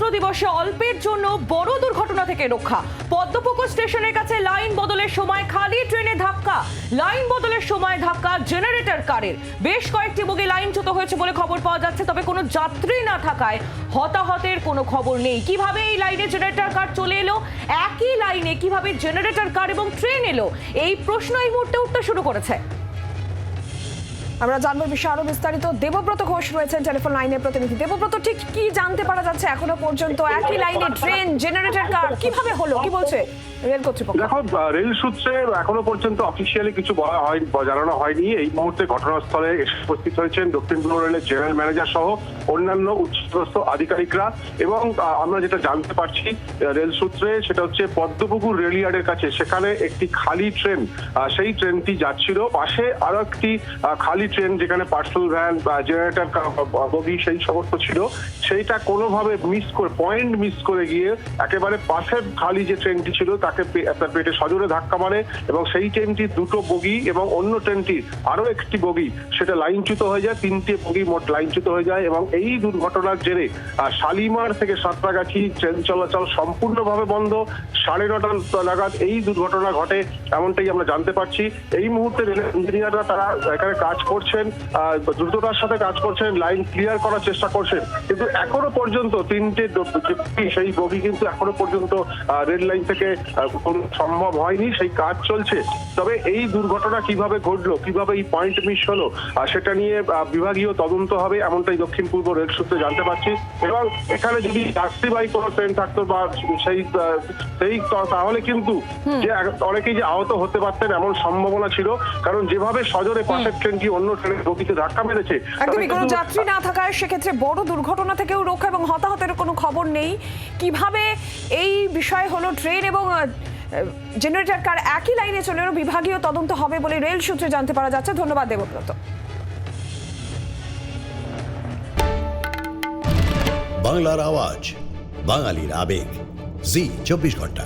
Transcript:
গণতন্ত্র দিবসে অল্পের জন্য বড় দুর্ঘটনা থেকে রক্ষা। পদ্মপুকুর স্টেশনের কাছে লাইন বদলের সময় খালি ট্রেনে ধাক্কা। লাইন বদলের সময় ধাক্কা জেনারেটর কারের। বেশ কয়েকটি বগি লাইনচ্যুত হয়েছে বলে খবর পাওয়া যাচ্ছে, তবে কোনো যাত্রী না থাকায় হতাহতের কোনো খবর নেই। কীভাবে এই লাইনে জেনারেটর কার চলে এলো? একই লাইনে কীভাবে জেনারেটর কার এবং ট্রেন এলো? এই প্রশ্ন এই মুহূর্তে উঠতে শুরু করেছে। আমরা জানব বিষয়ে আরও বিস্তারিত। দেবব্রত ঘোষ রয়েছেন টেলিফোন লাইনের প্রতিনিধি। দেবব্রত, ঠিক কি জানতে পারা যাচ্ছে? এখনও পর্যন্ত একই লাইনে ট্রেন, জেনারেটর কার? কীভাবে হলো? কি বলছে রেল দেখো রেল সূত্রে এখনও পর্যন্ত অফিসিয়ালি কিছু বলা হয় জানানো হয়নি। এই মুহূর্তে ঘটনাস্থলে উপস্থিত হয়েছেন দক্ষিণ পূর্ব রেলের জেনারেল ম্যানেজার সহ অন্যান্য উচ্চপদস্থ আধিকারিকরা এবং আমরা যেটা জানতে পারছি রেল সূত্রে সেটা হচ্ছে পদ্মপুকুর রেল ইয়ার্ডের কাছে, সেখানে একটি খালি ট্রেন সেই ট্রেনটি যাচ্ছিল। পাশে আরও একটি খালি ট্রেন যেখানে পার্সেল ভ্যান বা জেনারেটর বগি সেই সমস্ত ছিল, সেইটা কোনোভাবে মিস করে পয়েন্ট মিস করে গিয়ে একেবারে পাশের খালি যে ট্রেনটি ছিল, তাকে তার পেটে সজোরে ধাক্কা মারে এবং সেই ট্রেনটির দুটো বগি এবং অন্য ট্রেনটির আরও একটি বগি, সেটা লাইনচ্যুত হয়ে যায়, তিনটে বগি মোট লাইনচ্যুত হয়ে যায় এবং এই দুর্ঘটনার জেরে শালিমার থেকে সাঁতরাগাছি ট্রেন চলাচল সম্পূর্ণভাবে বন্ধ, সাড়ে নটা নাগাদ এই দুর্ঘটনা ঘটে, এমনটাই আমরা জানতে পারছি। এই মুহূর্তে রেলের ইঞ্জিনিয়াররা তারা এখানে কাজ করছেন দ্রুততার সাথে কাজ করছেন লাইন ক্লিয়ার করার চেষ্টা করছেন। কিন্তু এখনও পর্যন্ত তিনটে সেই বগি কিন্তু এখনও পর্যন্ত রেল লাইন থেকে সম্ভব হয়নি সেই কাজ চলছে। তবে এই দুর্ঘটনা কীভাবে ঘটলো কীভাবে এই পয়েন্ট মিস হলো সেটা নিয়ে বিভাগীয় তদন্ত হবে এমনটাই দক্ষিণ পূর্ব রেল সূত্রে জানতে পারছি। এবং এখানে যদি যাত্রীবাহী কোনো ট্রেন থাকতো বা সেই সেই তাহলে কিন্তু যে অনেকেই যে আহত হতে পারতেন এমন সম্ভাবনা ছিল। কারণ যেভাবে সজোরে পাশের ট্রেনটি অন্য ট্রেনের গতিতে ধাক্কা মেরেছে। একদমই কোনো যাত্রী না থাকায় সেক্ষেত্রে বড় দুর্ঘটনা থেকেও রক্ষা এবং হতাহতের কোনো খবর নেই। কীভাবে এই বিষয় হলো ট্রেন এবং জেনারেটর কার একই লাইনে চলে এলো বিভাগীয় তদন্ত হবে বলে রেল সূত্রে জানতে পারা যাচ্ছে। ধন্যবাদ দেবব্রত। বাংলার আওয়াজ বাঙালির আবেগ। জি চব্বিশ ঘণ্টা।